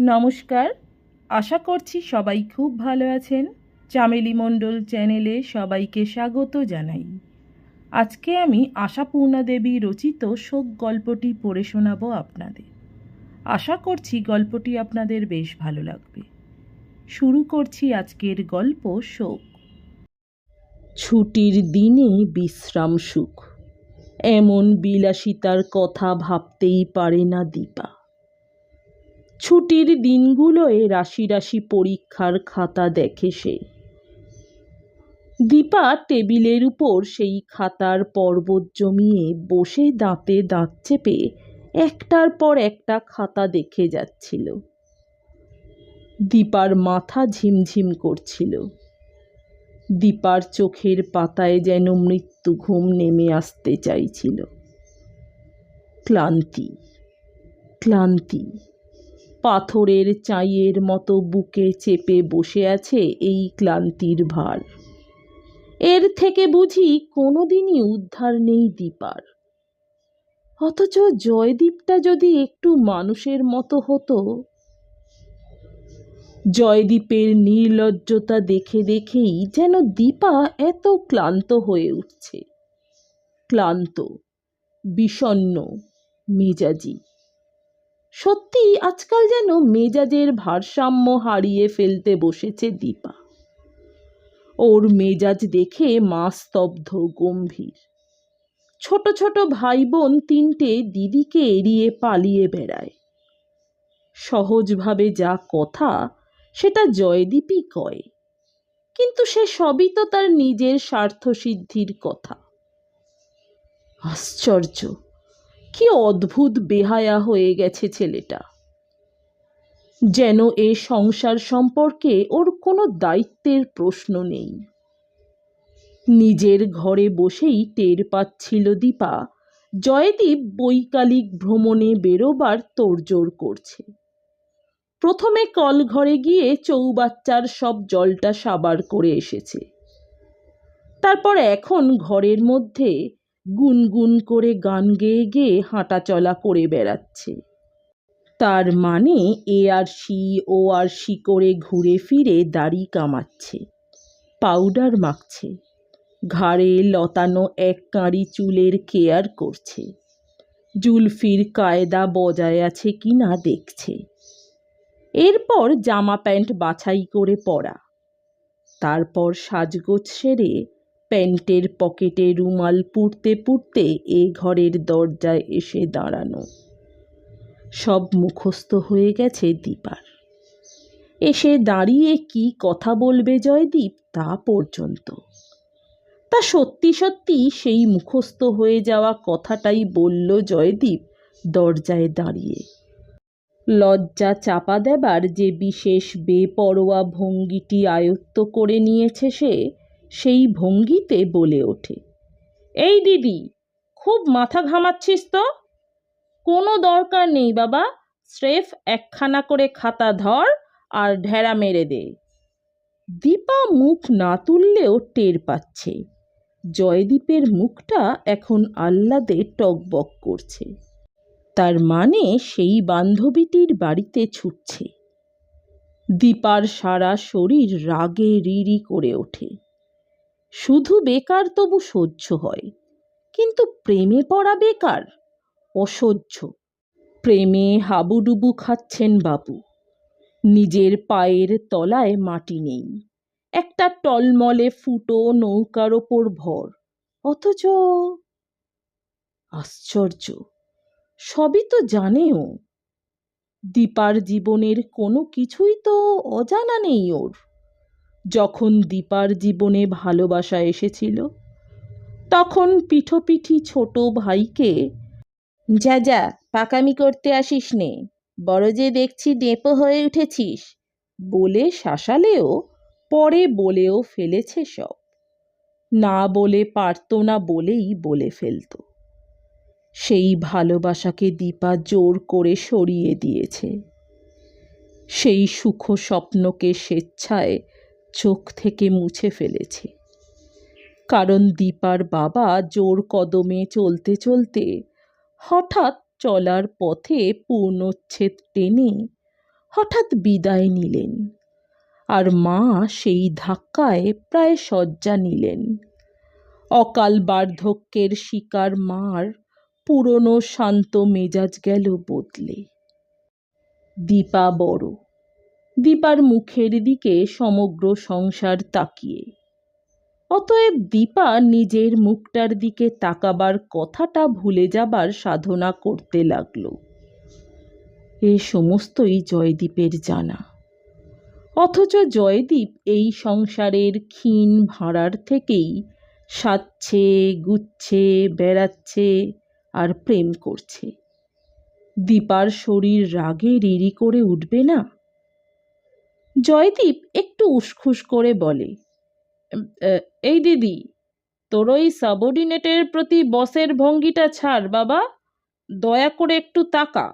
নমস্কার। আশা করছি সবাই খুব ভালো আছেন। চামেলি মণ্ডল চ্যানেলে সবাইকে স্বাগত জানাই। আজকে আমি আশাপূর্ণা দেবী রচিত শোক গল্পটি পড়ে শোনাব আপনাদের। আশা করছি গল্পটি আপনাদের বেশ ভালো লাগবে। শুরু করছি আজকের গল্প শোক। ছুটির দিনে বিশ্রাম সুখ। এমন বিলাসিতার কথা ভাবতেই পারে না দীপা। ছুটির দিনগুলোয় রাশি রাশি পরীক্ষার খাতা দেখে সে। দীপা টেবিলের উপর সেই খাতার পর্বত জমিয়ে বসে দাঁতে দাঁত চেপে একটার পর একটা খাতা দেখে যাচ্ছিল। দীপার মাথা ঝিমঝিম করছিল। দীপার চোখের পাতায় যেন মৃত্যু ঘুম নেমে আসতে চাইছিল। ক্লান্তি ক্লান্তি। পাথরের চাইয়ের মতো বুকে চেপে বসে আছে এই ক্লান্তির ভার। এর থেকে বুঝি কোনোদিনই উদ্ধার নেই দীপার। অথচ জয়দীপটা যদি একটু মানুষের মতো হতো। জয়দীপের নির্লজ্জতা দেখে দেখেই যেন দীপা এত ক্লান্ত হয়ে উঠছে। ক্লান্ত, বিষণ্ণ, মেজাজি। সত্যি আজকাল যেন মেজাজের ভারসাম্য হারিয়ে ফেলতে বসেছে দীপা। ওর মেজাজ দেখে মা স্তব্ধ, গম্ভীর। ছোট ছোট ভাই বোন তিনটে দিদিকে এড়িয়ে পালিয়ে বেড়ায়। সহজভাবে যা কথা, সেটা জয়দীপই কয়। কিন্তু সে সবই তো তার নিজের স্বার্থসিদ্ধির কথা। আশ্চর্য! কি অদ্ভুত বেহায়া হয়ে গেছে ছেলেটা। যেন এ সংসার সম্পর্কে ওর কোনো দায়িত্বের প্রশ্ন নেই। নিজের ঘরে বসেই টের পাচ্ছিল দীপা। জয়দীপ বৈকালিক ভ্রমণে বেরোবার তোড়জোড় করছে। প্রথমে কল ঘরে গিয়ে চৌবাচ্চার সব জলটা সাবার করে এসেছে। তারপর এখন ঘরের মধ্যে গুনগুন করে গান গেয়ে গেয়ে হাঁটাচলা করে বেড়াচ্ছে। তার মানে এ আর সি, ও আর সি করে ঘুরে ফিরে দাড়ি কামাচ্ছে, পাউডার মাখছে, ঘাড়ে লতানো এক কাঁড়ি চুলের কেয়ার করছে, জুলফির কায়দা বজায় আছে কি না দেখছে। এরপর জামা প্যান্ট বাছাই করে পরা তারপর সাজগোজ সেরে প্যান্টের পকেটে রুমাল পুড়তে পুড়তে এ ঘরের দরজায় এসে দাঁড়ানো। সব মুখস্থ হয়ে গেছে দীপার। এসে দাঁড়িয়ে কি কথা বলবে জয়দীপ তা পর্যন্ত। তা সত্যি সত্যি সেই মুখস্থ হয়ে যাওয়া কথাটাই বলল জয়দীপ দরজায় দাঁড়িয়ে। লজ্জা চাপা দেবার যে বিশেষ বেপরোয়া ভঙ্গিটি আয়ত্ত করে নিয়েছে সে সেই ভঙ্গিতে বলে ওঠে, এই দিদি, খুব মাথা ঘামাচ্ছিস তো? কোনো দরকার নেই বাবা, স্রেফ একখানা করে খাতা ধর আর ঢেরা মেরে দে। দীপা মুখ না তুললেও টের পাচ্ছে, জয়দীপের মুখটা এখন আহ্লাদে টকবক করছে। তার মানে সেই বান্ধবীটির বাড়িতে ছুটছে। দীপার সারা শরীর রাগে রিরি করে ওঠে। শুধু বেকার তবু সহ্য হয়। কিন্তু প্রেমে পড়া বেকার অসহ্য। প্রেমে হাবুডুবু খাচ্ছেন বাবু। নিজের পায়ের তলায় মাটি নেই। একটা টলমলে ফুটো নৌকার ওপর ভর। অথচ আশ্চর্য। সবই তো জানেও। দীপার জীবনের কোনো কিছুই তো অজানা নেই ওর। যখন দীপার জীবনে ভালোবাসা এসেছিল, তখন পিঠোপিঠি ছোট ভাইকে, যা যা, পাকামি করতে আসিস নে, বড় যে দেখছি ডেপো হয়ে উঠেছিস, বলে শাসালেও, পরে বলেও ফেলেছে সব। না বলে পারতো না বলেই বলে ফেলতো। সেই ভালোবাসাকে দীপা জোর করে সরিয়ে দিয়েছে। সেই সুখ স্বপ্নকে স্বেচ্ছায় চোখ থেকে মুছে ফেলেছে। কারণ দীপার বাবা জোর কদমে চলতে চলতে হঠাৎ চলার পথে পূর্ণচ্ছেদ টেনে হঠাৎ বিদায় নিলেন। আর মা সেই ধাক্কায় প্রায় শয্যা নিলেন। অকাল বার্ধক্যের শিকার মার পুরনো শান্ত মেজাজ গেল বদলে। দীপা বড় দীপার মুখের দিকে সমগ্র সংসার তাকিয়ে। অতএব দীপা নিজের মুখটার দিকে তাকাবার কথাটা ভুলে যাবার সাধনা করতে লাগল। এ সমস্তই জয়দীপের জানা। অথচ জয়দীপ এই সংসারের ক্ষীণ ভাঁড়ার থেকেই সাচ্ছে, গুচ্ছে, বেড়াচ্ছে আর প্রেম করছে। দীপার শরীর রাগে রিরি করে উঠবে না? জয়দীপ একটু উসখুস করে বলে এই দিদি, তোর ওই সাবঅর্ডিনেটের প্রতি বসের ভঙ্গিটা ছাড় বাবা, দয়া করে একটু তাকা।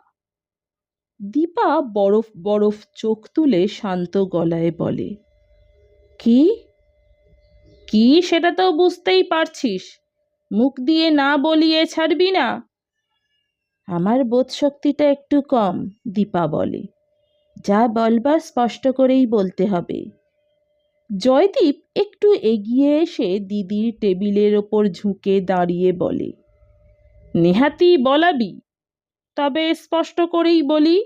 দীপা বরফ বরফ চোখ তুলে শান্ত গলায় বলে, কি? কি সেটা তো বুঝতেই পারছিস, মুখ দিয়ে না বলিয়ে ছাড়বি না? আমার বোধশক্তিটা একটু কম, দীপা বলে যা বলবার স্পষ্ট করেই বলতে হবে। জয়দীপ একটু এগিয়ে এসে দিদির টেবিলের ওপর ঝুঁকে দাঁড়িয়ে বলে, নেহাতি বলাবি, তবে স্পষ্ট করেই বলি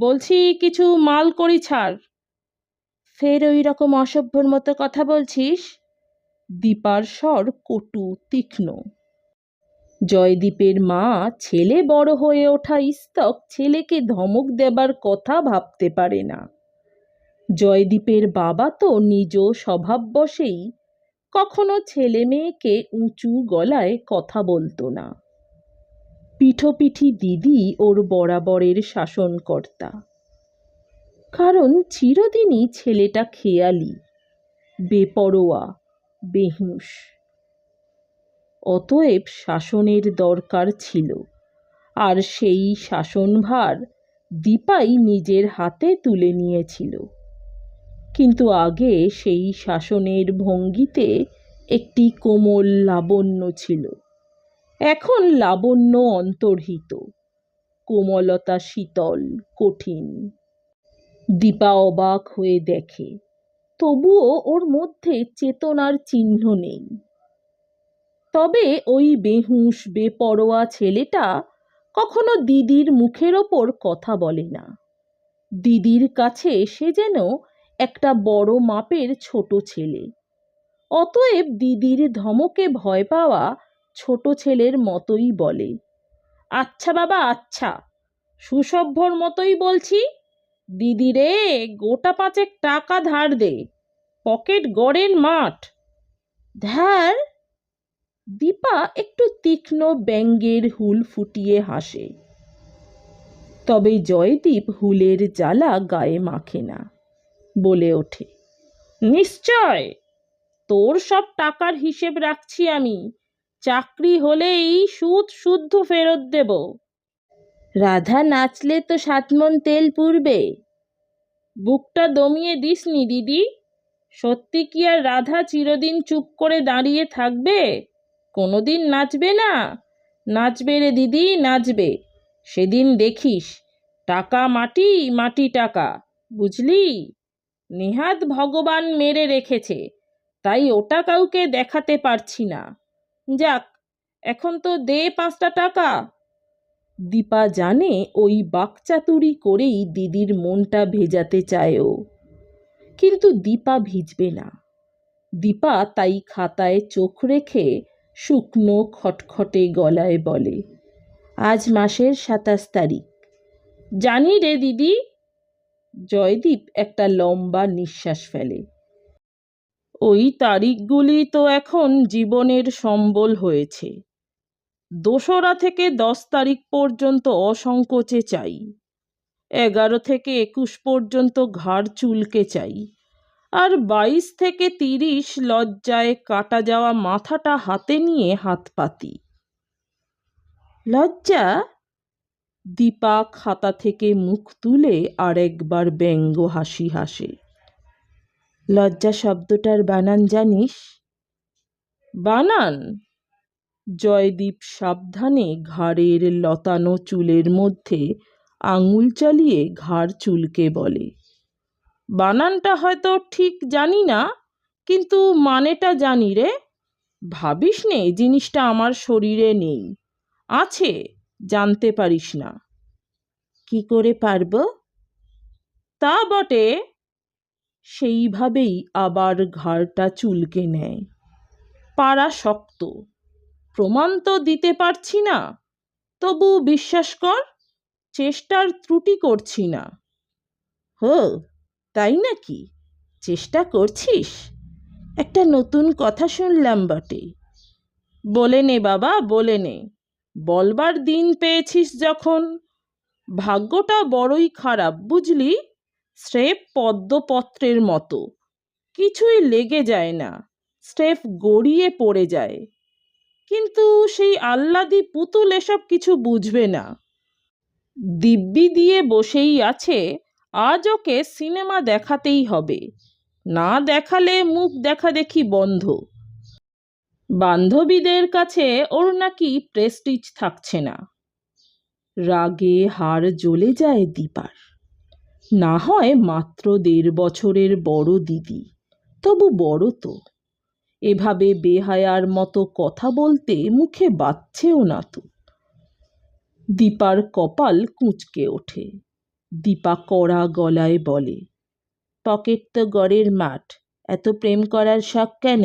বলছি কিছু মাল করি ছাড়। ফের ওই রকম অসভ্যর মতো কথা বলছিস? দীপার স্বর কটু তীক্ষ্ণ। জয়দীপের মা ছেলে বড় হয়ে ওঠা ইস্তক ছেলেকে ধমক দেবার কথা ভাবতে পারে না। জয়দীপের বাবা তো নিজ স্বভাববশেই কখনো ছেলে মেয়েকে উঁচু গলায় কথা বলতো না। পিঠোপিঠি দিদি ওর বরাবরের শাসনকর্তা। কারণ চিরদিনই ছেলেটা খেয়ালি, বেপরোয়া, বেহুঁশ। অতএব শাসনের দরকার ছিল। আর সেই শাসনভার দীপাই নিজের হাতে তুলে নিয়েছিল। কিন্তু আগে সেই শাসনের ভঙ্গিতে একটি কোমল লাবণ্য ছিল। এখন লাবণ্য অন্তর্হিত। কোমলতা শীতল, কঠিন। দীপা অবাক হয়ে দেখে, তবুও ওর মধ্যে চেতনার চিহ্ন নেই। তবে ওই বেহুঁশ, বেপরোয়া ছেলেটা কখনো দিদির মুখের ওপর কথা বলে না। দিদির কাছে সে যেন একটা বড় মাপের ছোট ছেলে। অতএব দিদির ধমকে ভয় পাওয়া ছোট ছেলের মতোই বলে। আচ্ছা বাবা আচ্ছা সুসভ্যর মতোই বলছি। দিদি রে, গোটা পাঁচেক টাকা ধার দে, পকেট গড়ের মাঠ। ধার? দীপা একটু তীক্ষ্ণ ব্যঙ্গের হুল ফুটিয়ে হাসে। তবে জয়দীপ হুলের জ্বালা গায়ে মাখে না, বলে ওঠে, নিশ্চয়! তোর সব টাকার হিসেব রাখছি আমি। চাকরি হলেই সুদ শুদ্ধ ফেরত দেব। রাধা নাচলে তো সাতমন তেল পুড়বে। বুকটা দমিয়ে দিসনি, দিদি। সত্যি কি আর রাধা চিরদিন চুপ করে দাঁড়িয়ে থাকবে? কোনোদিন নাচবে না। নাচবে রে দিদি, নাচবে। সেদিন দেখিস, টাকা মাটি মাটি টাকা, বুঝলি? নেহাত ভগবান মেরে রেখেছে, তাই ওটা কাউকে দেখাতে পারছি না। যাক, এখন তো দে পাঁচটা টাকা। দীপা জানে ওই বাকচাতুরি করেই দিদির মনটা ভেজাতে চায় ও। কিন্তু দীপা ভিজবে না। দীপা তাই খাতায় চোখ রেখে শুকনো খটখটে গলায় বলে, আজ মাসের সাতাশ তারিখ। জানি রে দিদি, জয়দীপ একটা লম্বা নিঃশ্বাস ফেলে। ওই তারিখগুলি তো এখন জীবনের সম্বল হয়েছে। দোসরা থেকে দশ তারিখ পর্যন্ত অসংকোচে চাই। এগারো থেকে একুশ পর্যন্ত ঘাড় চুলকে চাই। আর বাইশ থেকে তিরিশ লজ্জায় কাটা যাওয়া মাথাটা হাতে নিয়ে হাত পাতি। লজ্জা? দীপা খাতা থেকে মুখ তুলে আরেকবার ব্যঙ্গ হাসি হাসে। লজ্জা শব্দটার বানান জানিস? বানান। জয়দীপ সাবধানে ঘাড়ের লতানো চুলের মধ্যে আঙুল চালিয়ে ঘাড় চুলকে বলে। বানানটা হয়তো ঠিক জানি না, কিন্তু মানেটা জানি রে। ভাবিস নে জিনিসটা আমার শরীরে নেই। আছে, জানতে পারিস না। কি করে পারব? তা বটে, সেইভাবেই আবার ঘাড়টা চুলকে নেয়। পাড়া শক্ত। প্রমাণ তো দিতে পারছি না। তবু বিশ্বাস কর, চেষ্টার ত্রুটি করছি না। হো তাই নাকি? চেষ্টা করছিস? একটা নতুন কথা শুনলাম বটে। বলে নে বাবা, বলে নে। বলবার দিন পেয়েছিস যখন। ভাগ্যটা বড়ই খারাপ, বুঝলি? স্রেফ পদ্মপত্রের মতো। কিছুই লেগে যায় না। স্রেফ গড়িয়ে পড়ে যায়। কিন্তু সেই আহ্লাদি পুতুল এসব কিছু বুঝবে না। দিব্যি দিয়ে বসেই আছে। আজ ওকে সিনেমা দেখাতেই হবে। না দেখালে মুখ দেখা দেখি বন্ধ। বান্ধবীদের কাছে ওর নাকি প্রেস্টিজ থাকছে না। রাগে হাড় জ্বলে যায় দীপার। না হয় মাত্র দেড় বছরের বড় দিদি, তবু বড় তো। এভাবে বেহায়ার মতো কথা বলতে মুখে বাচ্ছেও না তো। দীপার কপাল কুঁচকে ওঠে। দীপা কড়া গলায় বলে, পকেট তো গড়ের মাঠ, এত প্রেম করার শখ কেন?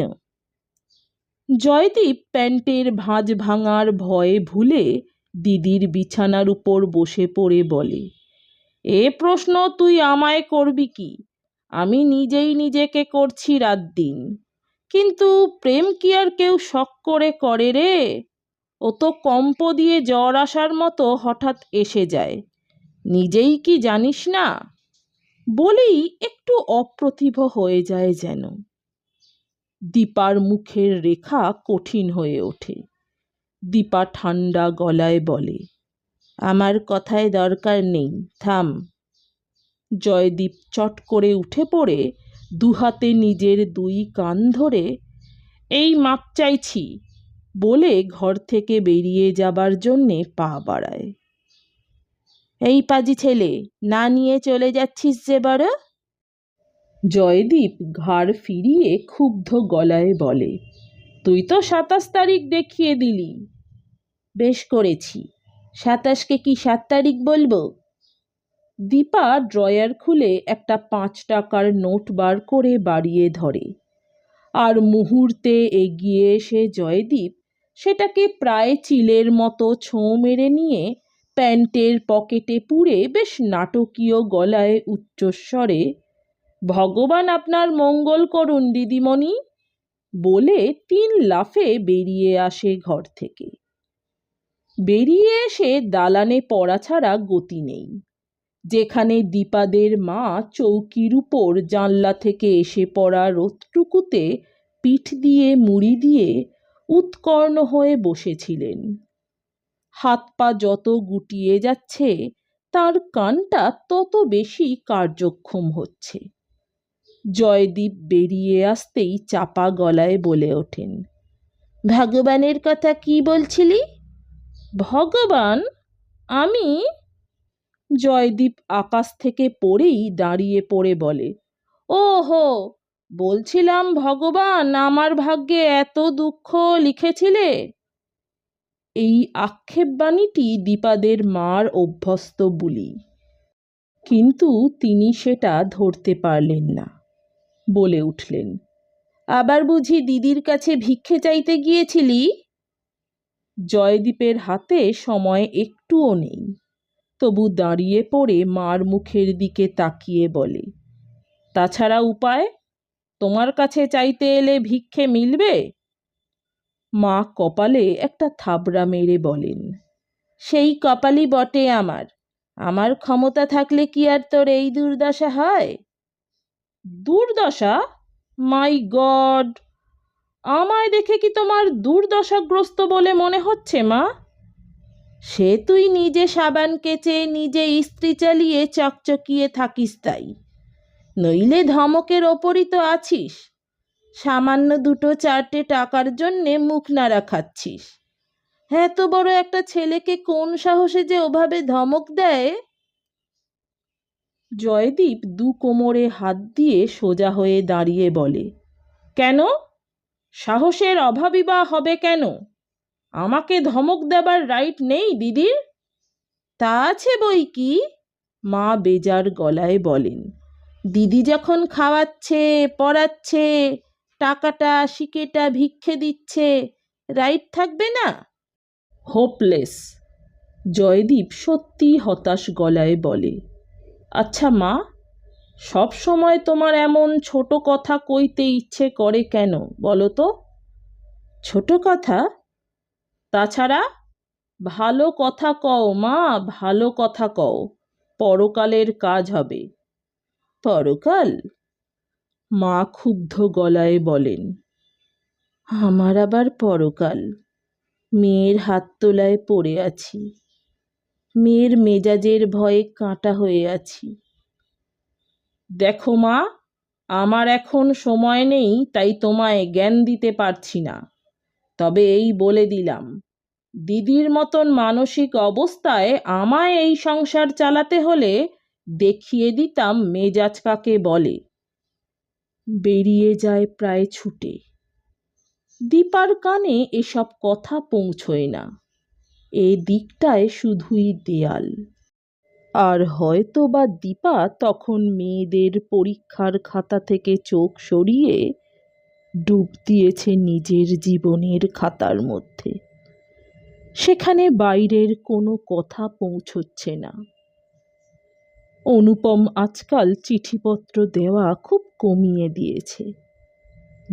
জয়দীপ প্যান্টের ভাঁজ ভাঙার ভয়ে ভুলে দিদির বিছানার উপর বসে পড়ে বলে, এ প্রশ্ন তুই আমায় করবি কি? আমি নিজেই নিজেকে করছি রাত দিন। কিন্তু প্রেম কি আর কেউ শখ করে করে রে? ও তো কম্প দিয়ে জ্বর আসার মতো হঠাৎ এসে যায়। নিজেই কি জানিস না? বলেই একটু অপ্রতিভ হয়ে যায় যেন। দীপার মুখের রেখা কঠিন হয়ে ওঠে। দীপা ঠান্ডা গলায় বলে, আমার কথায় দরকার নেই, থাম। জয়দীপ চট করে উঠে পড়ে দুহাতে নিজের দুই কান ধরে, এই মাপ চাইছি। বলে ঘর থেকে বেরিয়ে যাবার জন্যে পা বাড়ায়। এই পাজি ছেলে, না নিয়ে চলে যাচ্ছিস যে বড়? জয়দীপ ঘাড় ফিরিয়ে ক্ষুব্ধ গলায় বলে, তুই তো সাতাশ তারিখ দেখিয়ে দিলি। বেশ করেছি। সাতাশকে কি সাত তারিখ বলব? দীপা ড্রয়ার খুলে একটা পাঁচ টাকার নোট বার করে বাড়িয়ে ধরে। আর মুহূর্তে এগিয়ে এসে জয়দীপ সেটাকে প্রায় চিলের মতো ছোঁ মেরে নিয়ে প্যান্টের পকেটে পুরে বেশ নাটকীয় গলায় উচ্চস্বরে, ভগবান আপনার মঙ্গল করুন, দিদিমণি। বলে তিন লাফে বেরিয়ে আসে ঘর থেকে। বেরিয়ে এসে দালানে পড়া ছাড়া গতি নেই। যেখানে দীপাদের মা চৌকির উপর জানলা থেকে এসে পড়া রোদটুকুতে পিঠ দিয়ে মুড়ি দিয়ে উৎকর্ণ হয়ে বসেছিলেন। হাত পা যত গুটিয়ে যাচ্ছে, তার কানটা তত বেশি কার্যক্ষম হচ্ছে। জয়দীপ বেরিয়ে আসতেই চাপা গলায় বলে ওঠেন, ভগবানের কথা কি বলছিলি? ভগবান? আমি? জয়দীপ আকাশ থেকে পড়েই দাঁড়িয়ে পড়ে বলে ও হো বলছিলাম ভগবান আমার ভাগ্যে এত দুঃখ লিখেছিলে? এই আক্ষেপবাণীটি দীপাদের মার অভ্যস্ত বুলি। কিন্তু তিনি সেটা ধরতে পারলেন না, বলে উঠলেন। আবার বুঝি দিদির কাছে ভিক্ষে চাইতে গিয়েছিলি? জয়দীপের হাতে সময় একটুও নেই, তবু দাঁড়িয়ে পড়ে মার মুখের দিকে তাকিয়ে বলে, তাছাড়া উপায়? তোমার কাছে চাইতে এলে ভিক্ষে মিলবে? মা কপালে একটা থাবড়া মেরে বলেন, সেই কপালই বটে আমার। আমার ক্ষমতা থাকলে কি আর তোর এই দুর্দশা হয়? দুর্দশা? My god! আমায় দেখে কি তোমার দুর্দশাগ্রস্ত বলে মনে হচ্ছে, মা? সে তুই নিজে সাবান কেচে, নিজে ইস্ত্রি চালিয়ে চকচকিয়ে থাকিস তাই। নইলে ধমকের ওপরই তো আছিস। সামান্য দুটো চারটে টাকার জন্যে মুখ নাড়া খাচ্ছিস। এত বড় একটা ছেলেকে কোন সাহসে যে ওভাবে ধমক দেয়? জয়দীপ দু কোমরে হাত দিয়ে সোজা হয়ে দাঁড়িয়ে বলে, কেন? সাহসের অভাবই বা হবে কেন? আমাকে ধমক দেবার রাইট নেই দিদির? তা আছে বই কি? মা বেজার গলায় বলেন, দিদি যখন খাওয়াচ্ছে, পড়াচ্ছে টাকাটা, শিকেটা ভিক্ষে দিচ্ছে। রাইট থাকবে না? হোপলেস। জয়দীপ সত্যি হতাশ গলায় বলে আচ্ছা মা, সব সময় তোমার এমন ছোট কথা কইতে ইচ্ছে করে কেন বলো তো? ছোট কথা? তাছাড়া ভালো কথা কও মা, ভালো কথা কও। পরকালের কাজ হবে। পরকাল? মা ক্ষুব্ধ গলায় বলেন, আমার আবার পরকাল। মেয়ের হাত তোলায় পড়ে আছি। মেয়ের মেজাজের ভয়ে কাঁটা হয়ে আছি। দেখো মা, আমার এখন সময় নেই, তাই তোমায় জ্ঞান দিতে পারছি না। তবে এই বলে দিলাম, দিদির মতন মানসিক অবস্থায় আমায় এই সংসার চালাতে হলে দেখিয়ে দিতাম মেজাজ কাকে বলে। বেরিয়ে যায় প্রায় ছুটে। দীপার কানে এসব কথা পৌঁছয় না। এ দিকটায় শুধুই দেয়াল। আর হয়তো বা দীপা তখন মেয়েদের পরীক্ষার খাতা থেকে চোখ সরিয়ে ডুব দিয়েছে নিজের জীবনের খাতার মধ্যে। সেখানে বাইরের কোনো কথা পৌঁছচ্ছে না। অনুপম আজকাল চিঠিপত্র দেওয়া খুব কমিয়ে দিয়েছে।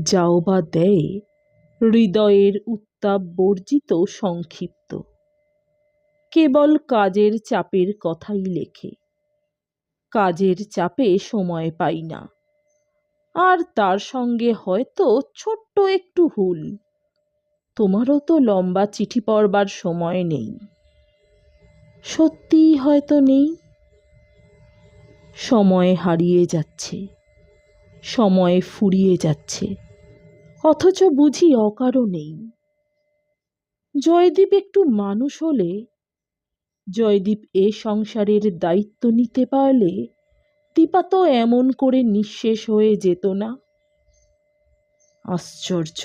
যাও বা দেয়, হৃদয়ের উত্তাপ বর্জিত সংক্ষিপ্ত। কেবল কাজের চাপের কথাই লেখে। কাজের চাপে সময় পাই না। আর তার সঙ্গে হয়তো ছোট্ট একটু হুল। তোমারও তো লম্বা চিঠি পড়বার সময় নেই। সত্যিই হয়তো নেই। সময় হারিয়ে যাচ্ছে, সময় ফুরিয়ে যাচ্ছে, অথচ বুঝি অকারণেই জয়দীপ একটু মানুষ হলে, জয়দীপ এ সংসারের দায়িত্ব নিতে পারলে, দীপা তো এমন করে নিঃশেষ হয়ে যেত না। আশ্চর্য,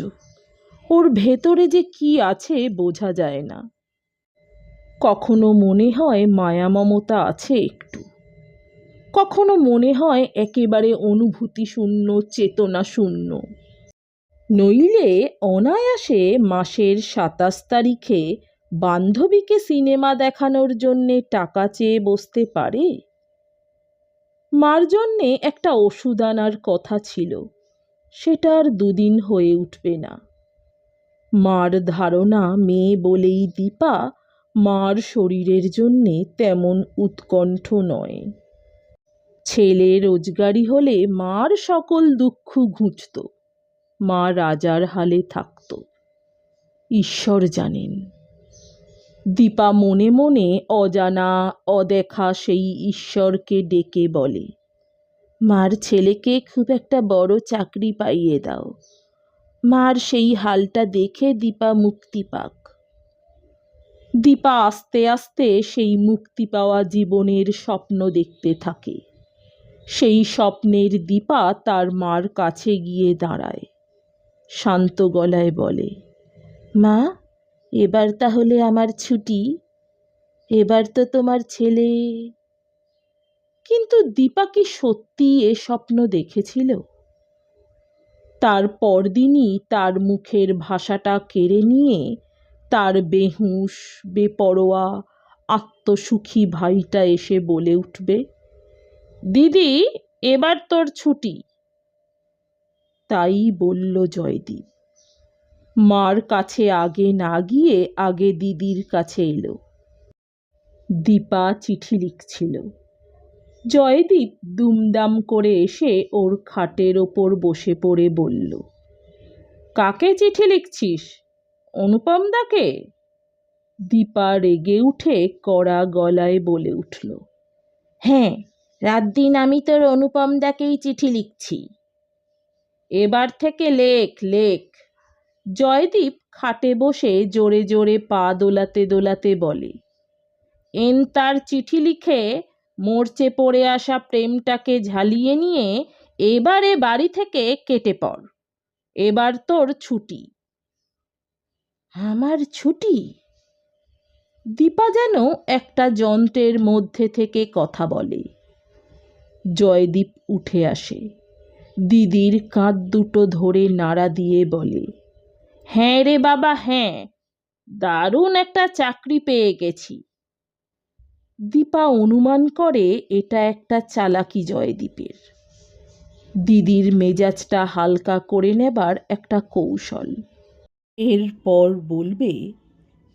ওর ভেতরে যে কি আছে বোঝা যায় না। কখনো মনে হয় মায়া মমতা আছে কখনো মনে হয় একেবারে অনুভূতি শূন্য, চেতনা শূন্য? নইলে অনায়াসে মাসের সাতাশ তারিখে বান্ধবীকে সিনেমা দেখানোর জন্যে টাকা চেয়ে বসতে পারে? মার জন্যে একটা ওষুধ আনার কথা ছিল, সেটা আর দুদিন হয়ে উঠবে না। মার ধারণা মেয়ে বলেই দীপা, মার শরীরের জন্যে তেমন উৎকণ্ঠ নয়। ছেলে রোজগারি হলে মার সকল দুঃখ ঘুচত মা রাজার হালে থাকত। ঈশ্বর জানেন। দীপা মনে মনে অজানা, অদেখা সেই ঈশ্বরকে ডেকে বলে, মার ছেলেকে খুব একটা বড় চাকরি পাইয়ে দাও। মার সেই হালটা দেখে দীপা মুক্তি পাক। দীপা আস্তে আস্তে সেই মুক্তি পাওয়া জীবনের স্বপ্ন দেখতে থাকে। সেই স্বপ্নের দীপা তার মার কাছে গিয়ে দাঁড়ায়। শান্ত গলায় বলে, মা, এবার তাহলে আমার ছুটি। এবার তো তোমার ছেলে। কিন্তু দীপা কি সত্যি এ স্বপ্ন দেখেছিল? তার পরদিনই তার মুখের ভাষাটা কেড়ে নিয়ে তার বেহুশ, বেপরোয়া, আত্মসুখী ভাইটা এসে বলে উঠবে দিদি, এবার তোর ছুটি। তাই বলল জয়দীপ। মার কাছে আগে না গিয়ে আগে দিদির কাছে এলো। দীপা চিঠি লিখছিল। জয়দীপ দুমদাম করে এসে ওর খাটের ওপর বসে পড়ে বলল, কাকে চিঠি লিখছিস? অনুপম দাকে? দীপা রেগে উঠে কড়া গলায় বলে উঠল হ্যাঁ রাত দিন আমি তোর অনুপম দাকেই চিঠি লিখছি। এবার থেকে লেখ লেখ। জয়দীপ খাটে বসে জোরে জোরে পা দোলাতে দোলাতে বলে, এন তার চিঠি লিখে মরচে পড়ে আসা প্রেমটাকে ঝালিয়ে নিয়ে এবারে বাড়ি থেকে কেটে পড়। এবার তোর ছুটি। আমার ছুটি? দীপা যেন একটা যন্ত্রের মধ্যে থেকে কথা বলে জয়দীপ উঠে আসে। দিদির কাঁধ দুটো ধরে নাড়া দিয়ে বলে হ্যাঁ রে বাবা হ্যাঁ দারুণ একটা চাকরি পেয়ে গেছি। দীপা অনুমান করে, এটা একটা চালাকি জয়দীপের। দিদির মেজাজটা হালকা করে নেবার একটা কৌশল। এরপর বলবে,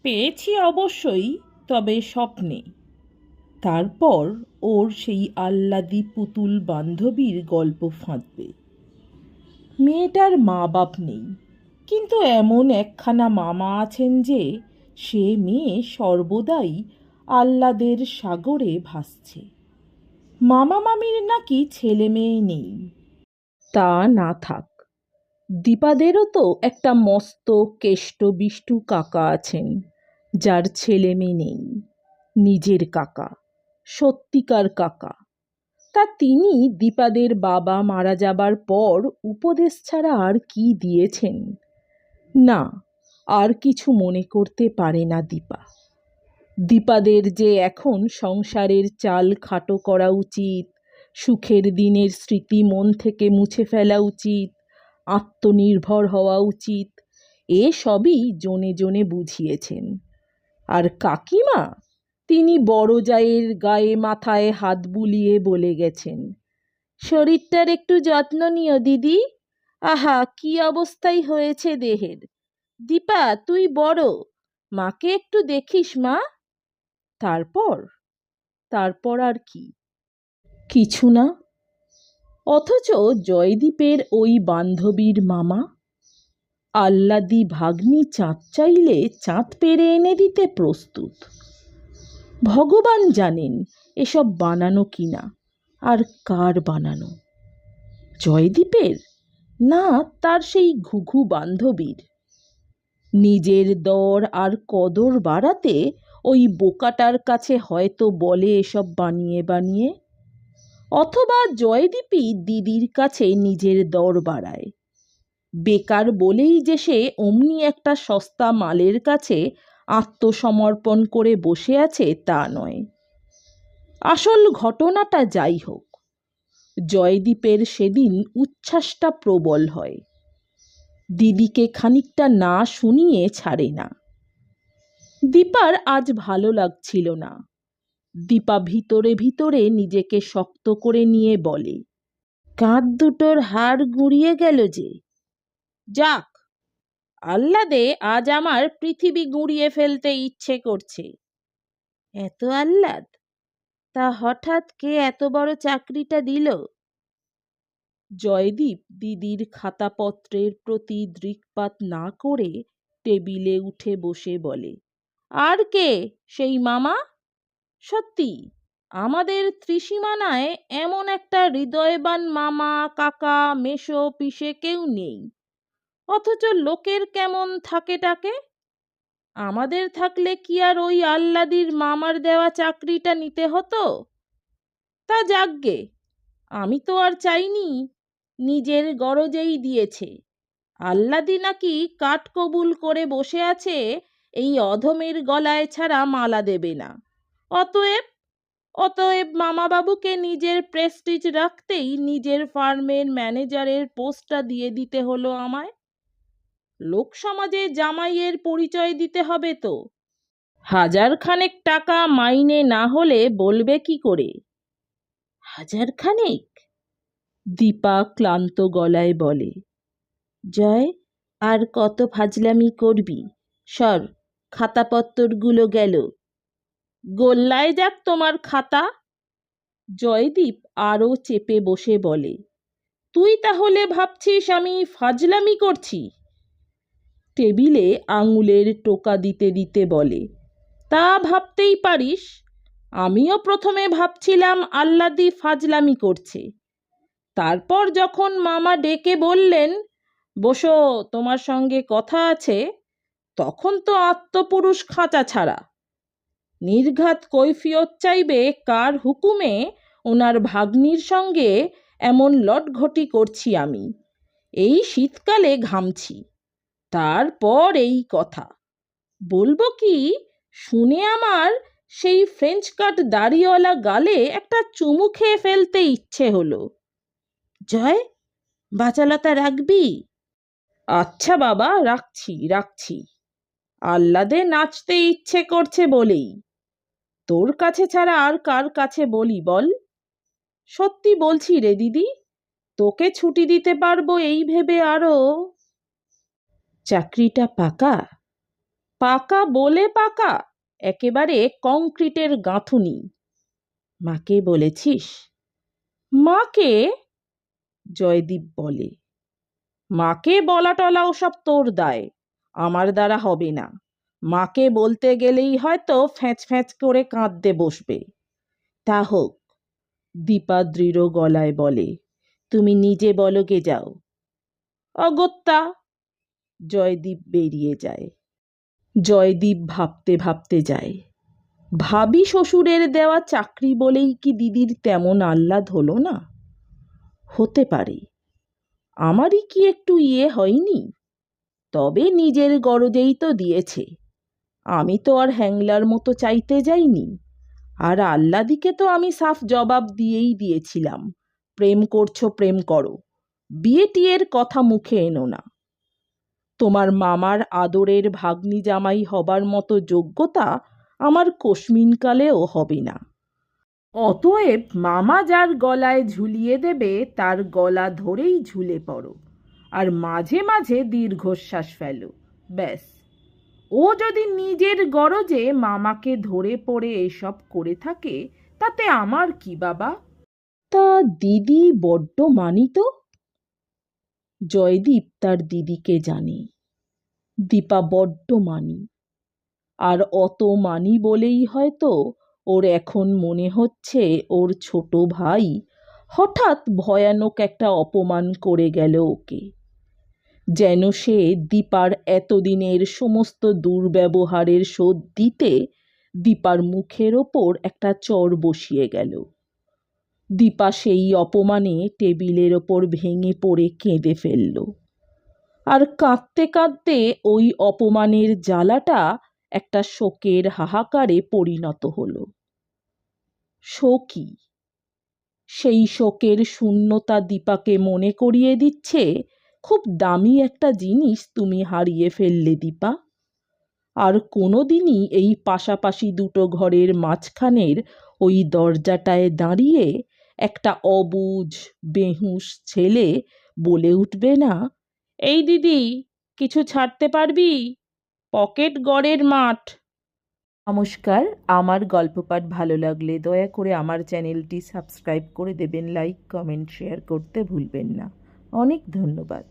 পেয়েছি অবশ্যই, তবে স্বপ্নে। তারপর ওর সেই আহ্লাদি পুতুল বান্ধবীর গল্প ফাঁদবে। মেয়েটার মা বাপ নেই, কিন্তু এমন একখানা মামা আছেন যে সে মেয়ে সর্বদাই আহ্লাদের সাগরে ভাসছে। মামা মামির নাকি ছেলে মেয়ে নেই। তা না থাক, দীপাদেরও তো একটা মস্ত কেষ্ট বিষ্টু কাকা আছেন, যার ছেলে মেয়ে নেই, নিজের কাকা। সত্যিকার কাকা। তা তিনি দীপাদের বাবা মারা যাবার পর উপদেশ ছাড়া আর কি দিয়েছেন? না, আর কিছু মনে করতে পারে না দীপা। দীপাদের যে এখন সংসারের চাল খাটো করা উচিত, সুখের দিনের স্মৃতি মন থেকে মুছে ফেলা উচিত, আত্মনির্ভর হওয়া উচিত, এ সবই জনে জনে বুঝিয়েছেন। আর কাকিমা? তিনি বড় জায়ের গায়ে মাথায় হাত বুলিয়ে বলে গেছেন, শরীরটার একটু যত্ন নিও দিদি। আহা, কি অবস্থাই হয়েছে দেহের। দীপা, তুই বড়। মাকে একটু দেখিস, মা। তারপর? তারপর আর কি? কিছু না। অথচ জয়দীপের ওই বান্ধবীর মামা, আহ্লাদি ভাগ্নি চাঁদ চাইলে চাঁদ পেরে এনে দিতে প্রস্তুত। ভগবান জানেন এসব বানানো কিনা আর কার বানানো। জয়দীপের না, তার সেই ঘুঘু বান্ধবীর। নিজের দর আর কদর বাড়াতে ওই বোকাটার কাছে হয়তো বলে এসব বানিয়ে বানিয়ে। অথবা জয়দীপই দিদির কাছে নিজের দর বাড়ায়। বেকার বলেই যে সে অমনি একটা সস্তা মালের কাছে আত্মসমর্পণ করে বসে আছে তা নয়। আসল ঘটনাটা যাই হোক, জয়দীপের সেদিন উচ্ছ্বাসটা প্রবল হয়। দিদিকে খানিকটা না শুনিয়ে ছাড়ে না। দীপার আজ ভালো লাগছিল না। দীপা ভিতরে ভিতরে নিজেকে শক্ত করে নিয়ে বলে, কাঁধ দুটোর হাড় গুঁড়িয়ে গেল যে। যাক আহ্লাদে আজ আমার পৃথিবী গুঁড়িয়ে ফেলতে ইচ্ছে করছে। এত আহ্লাদ? তা হঠাৎ কে এত বড় চাকরিটা দিল? জয়দীপ দিদির খাতাপত্রের প্রতি দৃকপাত না করে টেবিলে উঠে বসে বলে, আর কে? সেই মামা? সত্যি, আমাদের ত্রিসীমানায় এমন একটা হৃদয়বান মামা, কাকা মেশো পিসে কেউ নেই। অথচ লোকের কেমন থাকে টাকে আমাদের থাকলে কি আর ওই আহ্লাদির মামার দেওয়া চাকরিটা নিতে হতো? তা যাকগে, আমি তো আর চাইনি, নিজের গরজেই দিয়েছে। আহ্লাদি নাকি কাঠ কবুল করে বসে আছে, এই অধমের গলায় ছাড়া মালা দেবে না। অতএব অতএব মামাবাবুকে নিজের প্রেস্টিজ রাখতেই নিজের ফার্মের ম্যানেজারের পোস্টটা দিয়ে দিতে হলো আমায়। লোক সমাজে জামাইয়ের পরিচয় দিতে হবে তো। হাজার খানেক টাকা মাইনে না হলে বলবে কি করে? হাজার খানেক দীপা ক্লান্ত গলায় বলে। জয়, আর কত ফাজলামি করবি? সর খাতাপত্তরগুলো গেল। গোল্লায় যাক তোমার খাতা। জয়দীপ আরও চেপে বসে বলে। তুই তাহলে ভাবছিস আমি ফাজলামি করছি? টেবিলে আঙুলের টোকা দিতে দিতে বলে, তা ভাবতেই পারিস? আমিও প্রথমে ভাবছিলাম আল্লাদি ফাজলামি করছে। তারপর যখন মামা ডেকে বললেন, বসো, তোমার সঙ্গে কথা আছে, তখন তো আত্মপুরুষ খাঁচা ছাড়া। নির্ঘাত কৈফিয়ত চাইবে কার হুকুমে ওনার ভাগ্নির সঙ্গে এমন লটঘটি করছি আমি। এই শীতকালে ঘামছি। তারপর এই কথা। বলব কি, শুনে আমার সেই ফ্রেঞ্চ কাট দাড়িওয়ালা গালে একটা চুমু খেয়ে ফেলতে ইচ্ছে হলো। জয়, বাচালতা রাখবি? আচ্ছা বাবা, রাখছি রাখছি। আহ্লাদে নাচতে ইচ্ছে করছে বলেই। তোর কাছে ছাড়া আর কার কাছে বলি বল? সত্যি বলছি রে দিদি, তোকে ছুটি দিতে পারব এই ভেবে আরও চাকরিটা পাকা? পাকা বলে পাকা, একেবারে কংক্রিটের গাঁথুনি। মাকে বলেছিস? মাকে? জয়দীপ বলে। মাকে বলা টলা ওসব তোর দায়, আমার দ্বারা হবে না। মাকে বলতে গেলেই হয়তো ফ্যাঁচ ফ্যাঁচ করে কাঁদতে বসবে। তা হোক, দীপা দৃঢ় গলায় বলে, তুমি নিজে বলো গে যাও। অগত্যা জয়দীপ বেরিয়ে যায়। জয়দীপ ভাবতে ভাবতে যায়, ভাবি শ্বশুরের দেওয়া চাকরি বলেই কি দিদির তেমন আহ্লাদ হলো না? হতে পারে। আমারই কি একটু ইয়ে হয়নি? তবে নিজের গরজেই তো দিয়েছে। আমি তো আর হ্যাংলার মতো চাইতে যাইনি। আর আল্লাদিকে তো আমি সাফ জবাব দিয়েই দিয়েছিলাম, প্রেম করছ, প্রেম করো। বিয়ে টিয়ের কথা মুখে এনো না তোমার মামার আদরের ভাগ্নি জামাই হবার মতো যোগ্যতা আমার কোশমিনকালেও হবে না। অতএব মামা যার গলায় ঝুলিয়ে দেবে, তার গলা ধরেই ঝুলে পড়ো, আর মাঝে মাঝে দীর্ঘশ্বাস ফেলো, ব্যাস। ও যদি নিজের গরজে মামাকে ধরে পড়ে এসব করে থাকে, তাতে আমার কি বাবা? তা দিদি বড্ড মানি তো জয়দীপ তার দিদিকে জানে। দীপা বড্ড মানি। আর অত মানি বলেই হয়তো ওর এখন মনে হচ্ছে ওর ছোট ভাই হঠাৎ ভয়ানক একটা অপমান করে গেল ওকে। যেন সে দীপার এতদিনের সমস্ত দুর্ব্যবহারের শোধ দিতে দীপার মুখের ওপর একটা চর বসিয়ে গেল। দীপা সেই অপমানে টেবিলের ওপর ভেঙে পড়ে কেঁদে ফেলল। আর কাঁদতে কাঁদতে ওই অপমানের জ্বালাটা একটা শোকের হাহাকারে পরিণত হলো। শোকই সেই শোকের শূন্যতা দীপাকে মনে করিয়ে দিচ্ছে, খুব দামি একটা জিনিস তুমি হারিয়ে ফেললে দীপা। আর কোনো দিনই এই পাশাপাশি দুটো ঘরের মাঝখানের ওই দরজাটায় দাঁড়িয়ে একটা অবুঝ বেহুশ ছেলে বলে উঠবে না। এই দিদি, কিছু ছাড়তে পারবি? পকেট গড়ের মাঠ। নমস্কার, আমার গল্প পাঠ ভালো লাগলে দয়া করে আমার চ্যানেলটি সাবস্ক্রাইব করে দেবেন, লাইক, কমেন্ট, শেয়ার করতে ভুলবেন না। অনেক ধন্যবাদ।